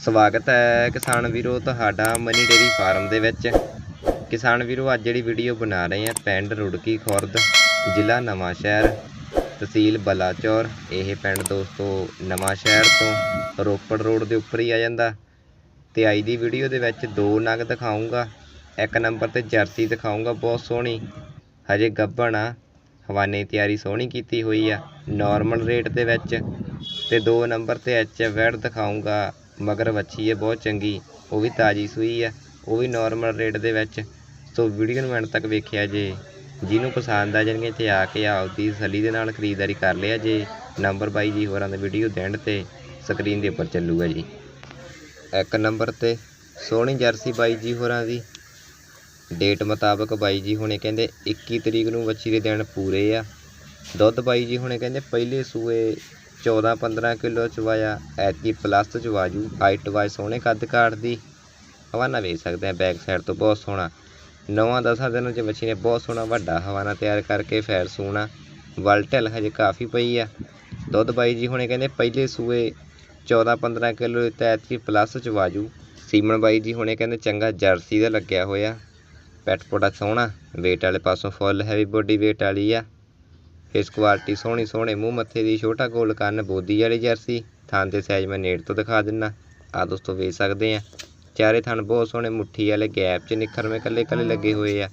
ਸਵਾਗਤ ਹੈ ਕਿਸਾਨ ਵੀਰੋ ਤੁਹਾਡਾ ਮਨੀ ਡੇਰੀ ਫਾਰਮ ਦੇ ਵਿੱਚ। ਕਿਸਾਨ ਵੀਰੋ, ਅੱਜ ਜਿਹੜੀ ਵੀਡੀਓ ਬਣਾ ਰਹੇ ਹਾਂ, ਪਿੰਡ ਰੁੜਕੀ ਖੁਰਦ, ਜ਼ਿਲ੍ਹਾ ਨਵਾਂ ਸ਼ਹਿਰ ਤਹਿਸੀਲ ਬਲਾਚੌਰ। ਇਹ ਪਿੰਡ ਦੋਸਤੋ ਨਵਾਂ ਸ਼ਹਿਰ ਤੋਂ ਰੋਪੜ ਰੋਡ ਦੇ ਉੱਪਰ ਹੀ ਆ ਜਾਂਦਾ। ਤੇ ਅੱਜ ਦੀ ਵੀਡੀਓ ਦੇ ਵਿੱਚ ਦੋ ਨਗ ਦਿਖਾਉਂਗਾ ਇੱਕ ਨੰਬਰ ਤੇ ਜਰਸੀ ਦਿਖਾਉਂਗਾ ਬਹੁਤ ਸੋਹਣੀ। ਹਜੇ ਗੱਭਣ ਆ, ਹਵਾਨੇ ਤਿਆਰੀ ਸੋਹਣੀ ਕੀਤੀ ਹੋਈ ਆ ਨਾਰਮਲ ਰੇਟ ਦੇ ਵਿੱਚ। ਤੇ ਦੋ ਨੰਬਰ ਤੇ ਐਚ ਵੈੜ ਦਿਖਾਉਂਗਾ ਮਗਰ ਵੱਛੀ ਹੈ ਬਹੁਤ ਚੰਗੀ। ਉਹ ਵੀ ਤਾਜੀ ਸੂਈ ਆ। ਉਹ ਵੀ ਨਾਰਮਲ ਰੇਟ ਦੇ ਵਿੱਚ। ਸੋ ਵੀਡੀਓ ਨੂੰ ਐਂਡ ਤੱਕ ਵੇਖਿਆ ਜੇ। ਜਿਹਨੂੰ ਪਸੰਦ ਆ ਜਾਣਗੇ ਇੱਥੇ ਆ ਕੇ ਆਪਦੀ ਸਲੀ ਦੇ ਨਾਲ ਖਰੀਦਦਾਰੀ ਕਰ ਲਿਆ ਜੇ। ਨੰਬਰ ਬਾਈ ਜੀ ਹੋਰਾਂ ਦਾ ਵੀਡੀਓ ਦੇਣ ਤੇ ਸਕਰੀਨ ਦੇ ਉੱਪਰ ਚੱਲੂਗਾ ਜੀ। ਇੱਕ ਨੰਬਰ ਤੇ ਸੋਹਣੀ ਜਰਸੀ ਬਾਈ ਜੀ ਹੋਰਾਂ ਦੀ। ਡੇਟ ਮੁਤਾਬਕ ਬਾਈ ਜੀ ਹੁਣੇ ਕਹਿੰਦੇ 21 ਤਰੀਕ ਨੂੰ ਵੱਛੀ ਦੇ ਦਿਨ ਪੂਰੇ ਆ। ਦੁੱਧ ਬਾਈ ਜੀ ਹੁਣੇ ਕਹਿੰਦੇ ਪਹਿਲੇ ਸੂਏ 14 15 ਕਿਲੋ ਚਵਾਇਆ, ਐਤਕੀ ਪਲੱਸ ਚਵਾਜੂ, ਹਾਈਟ ਵਾਈਜ਼ ਸੋਹਣੇ ਕੱਦ ਕਾਟ ਦੀ। ਹਵਾਨਾ ਵੇਚ ਸਕਦੇ ਆ, ਬੈਕ ਸਾਈਡ ਤੋਂ ਬਹੁਤ ਸੋਹਣਾ। ਨਵਾਂ ਦਸਾਂ ਦਿਨਾਂ ਚ ਬੱਚੀ ਨੇ ਬਹੁਤ ਸੋਹਣਾ, ਵੱਡਾ ਹਵਾਨਾ ਤਿਆਰ ਕਰਕੇ ਫੈਰ ਸੂਣਾ। ਵਲਟਲ ਹਜੇ ਕਾਫੀ ਪਈ ਆ। ਦੁੱਧ ਬਾਈ ਜੀ ਹੁਣੇ ਕਹਿੰਦੇ ਪਹਿਲੇ ਸੂਏ 14 15 ਕਿਲੋ ਤੇ ਐਤਕੀ ਪਲੱਸ ਚਵਾਜੂ। ਸੀਮਨ ਬਾਈ ਜੀ ਹੁਣੇ ਕਹਿੰਦੇ ਚੰਗਾ ਜਰਸੀ ਦਾ ਲੱਗਿਆ ਹੋਇਆ। ਪੈਟ ਪੋੜਾ ਸੋਹਣਾ, weight ਵਾਲੇ ਪਾਸੋਂ ਫੁੱਲ ਹੈਵੀ ਬੋਡੀ weight ਵਾਲੀ ਆ। ਫੇਸ ਕੁਆਲਿਟੀ ਸੋਹਣੀ ਸੋਹਣੇ ਮੂੰਹ ਮੱਥੇ ਦੀ ਛੋਟਾ ਗੋਲ ਕੰਨ ਬੋਦੀ ਵਾਲੀ ਜਰਸੀ, ਥਾਂ ਦੇ ਸਾਈਜ਼ ਮੈਂ ਨੇੜ ਤੋਂ ਦਿਖਾ ਦਿੰਨਾ। ਆ ਦੋਸਤੋ ਵੇਚ ਸਕਦੇ ਆ। ਚਾਰੇ ਥਣ ਬਹੁਤ ਸੋਹਣੇ ਮੁੱਠੀ ਵਾਲੇ ਗੈਪ 'ਚ ਨਿਖਰਵੇਂ ਕੱਲੇ ਕੱਲੇ ਲੱਗੇ ਹੋਏ ਆ।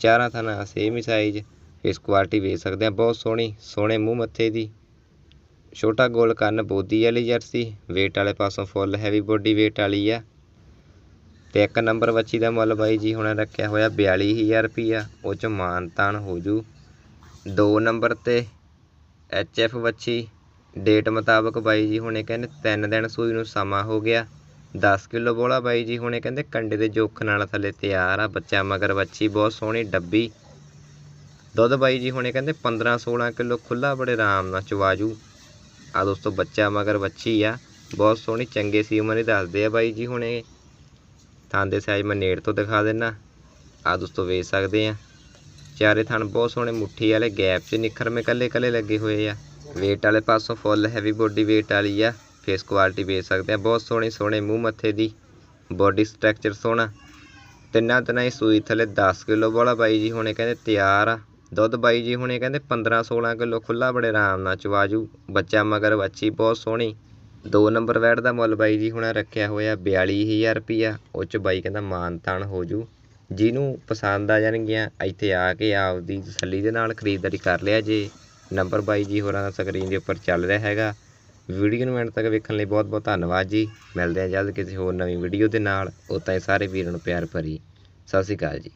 ਚਾਰਾਂ ਥਣਾਂ ਸੇਮ ਹੀ ਸਾਈਜ਼ ਫੇਸ ਕੁਆਲਿਟੀ ਵੇਚ ਸਕਦੇ ਆ। ਬਹੁਤ ਸੋਹਣੀ, ਸੋਹਣੇ ਮੂੰਹ ਮੱਥੇ ਦੀ ਛੋਟਾ ਗੋਲ ਕੰਨ ਬੋਦੀ ਵਾਲੀ ਜਰਸੀ, weight ਵਾਲੇ ਪਾਸੋਂ ਫੁੱਲ ਹੈਵੀ ਬੋਡੀ weight ਵਾਲੀ ਆ। ਤੇ ਇੱਕ ਨੰਬਰ ਬੱਚੀ ਦਾ ਮੁੱਲ ਬਾਈ ਜੀ ਹੁਣੇ ਰੱਖਿਆ ਹੋਇਆ 42000 ਰੁਪਈਆ, ਉਹ ਚ ਮਾਨ ਤਾਨ ਹੋ ਜੂ ਦੋ ਨੰਬਰ ਤੇ ਐਚ ਐਫ ਵੱਛੀ। ਡੇਟ ਮੁਤਾਬਕ ਬਾਈ ਜੀ ਹੁਣੇ ਕਹਿੰਦੇ ਤਿੰਨ ਦਿਨ ਸੂਈ ਨੂੰ ਸਮਾਂ ਹੋ ਗਿਆ। 10 ਕਿਲੋ ਬੋਲਾ ਬਾਈ ਜੀ ਹੁਣੇ ਕਹਿੰਦੇ ਕੰਡੇ ਦੇ ਜੋਖ ਨਾਲ ਥੱਲੇ ਤਿਆਰ ਆ, ਬੱਚਾ ਮਗਰ ਵੱਛੀ ਬਹੁਤ ਸੋਹਣੀ ਡੱਬੀ। ਦੁੱਧ ਬਾਈ ਜੀ ਹੁਣੇ ਕਹਿੰਦੇ 15 16 ਕਿਲੋ ਖੁੱਲਾ ਬੜੇ ਆਰਾਮ ਨਾਲ ਚਵਾਜੂ। ਆ ਦੋਸਤੋ ਬੱਚਾ ਮਗਰ ਵੱਛੀ ਆ, ਬਹੁਤ ਸੋਹਣੀ, ਚੰਗੇ ਸੀ ਉਮਰ ਹੀ ਦੱਸਦੇ ਆ ਬਾਈ ਜੀ ਹੁਣੇ। ਥਾਂ ਦੇ ਸਾਈਜ਼ ਮੈਂ ਨੇੜ ਤੋਂ ਦਿਖਾ ਦਿੰਨਾ। ਆ ਦੋਸਤੋ ਵੇਚ ਸਕਦੇ ਆ। ਚਾਰੇ ਥਣ ਬਹੁਤ ਸੋਹਣੇ ਮੁੱਠੀ ਵਾਲੇ ਗੈਪ 'ਚ ਨਿਖਰਵੇਂ ਕੱਲੇ ਕੱਲੇ ਲੱਗੇ ਹੋਏ ਆ। weight ਵਾਲੇ ਪਾਸੋਂ ਫੁੱਲ ਹੈਵੀ ਬੋਡੀ weight ਵਾਲੀ ਆ। ਫੇਸ ਕੁਆਲਿਟੀ ਵੇਚ ਸਕਦੇ ਆ। ਬਹੁਤ ਸੋਹਣੇ ਸੋਹਣੇ ਮੂੰਹ ਮੱਥੇ ਦੀ ਬੋਡੀ ਸਟਰਕਚਰ ਸੋਹਣਾ। ਤਿੰਨਾਂ ਦਿਨਾਂ ਹੀ ਸੂਈ ਥੱਲੇ 10 ਕਿਲੋ ਵਾਲਾ ਬਾਈ ਜੀ ਹੁਣੇ ਕਹਿੰਦੇ ਤਿਆਰ ਆ। ਦੁੱਧ ਬਾਈ ਜੀ ਹੁਣੇ ਕਹਿੰਦੇ 15 16 ਕਿਲੋ ਖੁੱਲਾ ਬੜੇ ਆਰਾਮ ਨਾਲ ਚਵਾਜੂ ਬੱਚਾ ਮਗਰ ਬੱਚੀ ਬਹੁਤ ਸੋਹਣੀ। ਦੋ ਨੰਬਰ ਵੈਟ ਦਾ ਮੁੱਲ ਬਾਈ ਜੀ ਹੁਣੇ ਰੱਖਿਆ ਹੋਇਆ 42000 ਰੁਪਿਆ ਉਹ ਚ ਬਾਈ ਕਹਿੰਦਾ ਮਾਨ ਤਾਨ ਹੋ ਜੂ ਜਿਹਨੂੰ ਪਸੰਦ ਆ ਜਾਣਗੀਆਂ, ਇੱਥੇ ਆ ਕੇ ਆਪਦੀ ਤਸੱਲੀ ਦੇ ਨਾਲ ਖਰੀਦਦਾਰੀ ਕਰ ਲਿਆ ਜੇ। ਨੰਬਰ ਬਾਈ ਜੀ ਹੋਰਾਂ ਦਾ ਸਕਰੀਨ ਦੇ ਉੱਪਰ ਚੱਲ ਰਿਹਾ ਹੈਗਾ। ਵੀਡੀਓ ਨੂੰ ਐਂਡ ਤੱਕ ਵੇਖਣ ਲਈ ਬਹੁਤ ਬਹੁਤ ਧੰਨਵਾਦ ਜੀ। ਮਿਲਦੇ ਹਾਂ ਜਲਦ ਕਿਸੇ ਹੋਰ ਨਵੀਂ ਵੀਡੀਓ ਦੇ ਨਾਲ। ਉਤਾਂ ਹੀ ਸਾਰੇ ਵੀਰਾਂ ਨੂੰ ਪਿਆਰ ਭਰੀ। ਸਤਿ ਸ਼੍ਰੀ ਅਕਾਲ ਜੀ।